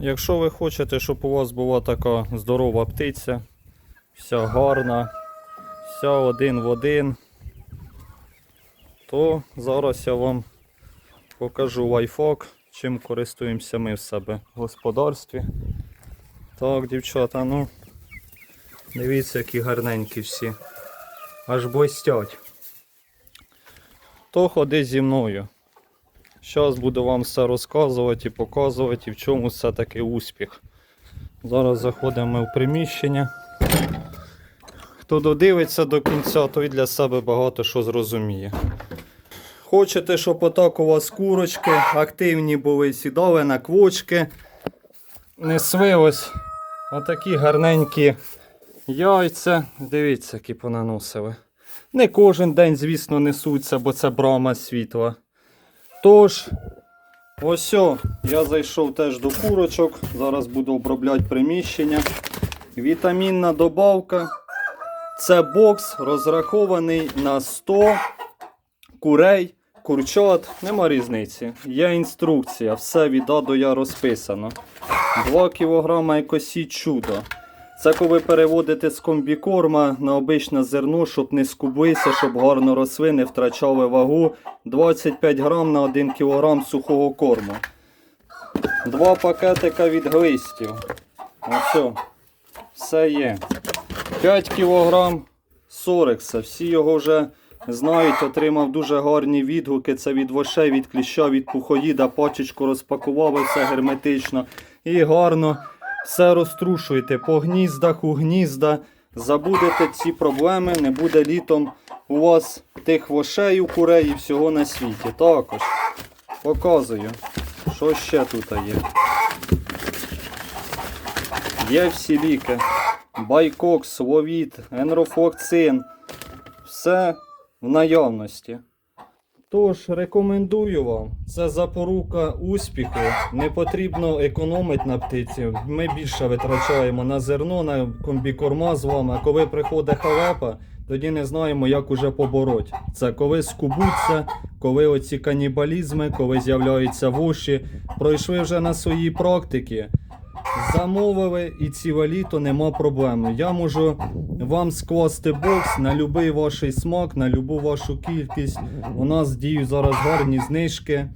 Якщо ви хочете, щоб у вас була така здорова птиця, вся гарна, вся один в один, то зараз я вам покажу лайфхак, чим користуємося ми в себе в господарстві. Так, дівчата, ну дивіться, які гарненькі всі. Аж блистять. То ходи зі мною. Зараз буду вам все розказувати і показувати, і в чому все таки успіх. Зараз заходимо в приміщення. Хто додивиться до кінця, той для себе багато що зрозуміє. Хочете, щоб отак у вас курочки активні були, сідали на квочки, несли ось отакі гарненькі яйця. Дивіться, які понаносили. Не кожен день, звісно, несуться, бо це брама світла. Тож, ось о, я зайшов теж до курочок. Зараз буду обробляти приміщення. Вітамінна добавка. Це бокс розрахований на 100 курей, курчат, нема різниці. Є інструкція, все від А до Я розписано. 2 кг екосі чудо. Це коли переводите з комбікорма на обичне зерно, щоб не скублися, щоб гарно росли, не втрачали вагу. 25 грам на 1 кг сухого корму. Два пакетика від глистів. Ось. Все є. 5 кг сорекса. Всі його вже знають, отримав дуже гарні відгуки. Це від вошей, від кліща, від пухоїда. Пачечку розпакували все герметично. І гарно все розтрушуєте по гніздах, у гнізда. Забудете ці проблеми, не буде літом у вас тих вошей у курей і всього на світі. Також показую, що ще тут є. Є всі ліки. Байкокс, Ловіт, Енрофлокцин. Все в наявності. Тож рекомендую вам, це запорука успіху. Не потрібно економити на птиці. Ми більше витрачаємо на зерно, на комбікорма з вами. А коли приходить халепа, тоді не знаємо, як уже побороть. Це коли скубуться, коли оці канібалізми, коли з'являються воші. Пройшли вже на своїй практики. Замовили і ціле літо нема проблем. Я можу вам скласти бокс на будь-який ваш смак, на любу вашу кількість. У нас діють зараз гарні знижки.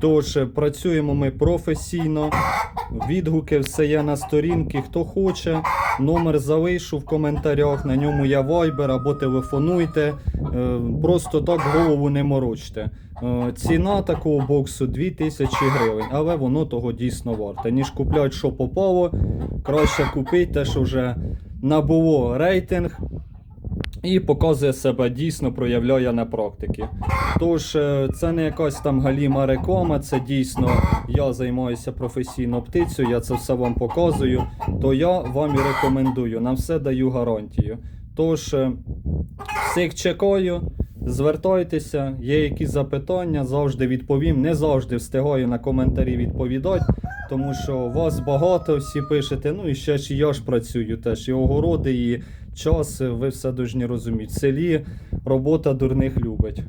Тож е, працюємо ми професійно. Відгуки все є на сторінці. Хто хоче, номер залишу в коментарях. На ньому є вайбер або телефонуйте. Е, Просто так голову не морочте. Е, Ціна такого боксу 2000 гривень, але воно того дійсно варте. Ніж купляти, що попало, краще купити те, що вже набуло рейтинг і показує себе дійсно проявляє на практиці. Тож е, це не якась там галіма реклама, це дійсно я займаюся професійно птицею, я це все вам показую, то я вам і рекомендую, на все даю гарантію. Тож е, всіх чекаю. Звертайтеся, є якісь запитання, завжди відповім. Не завжди встигаю на коментарі відповідати, тому що вас багато, всі пишете. Ну і ще ж я ж працюю теж. І огороди, і час, ви все дуже розумієте. В селі робота дурних любить.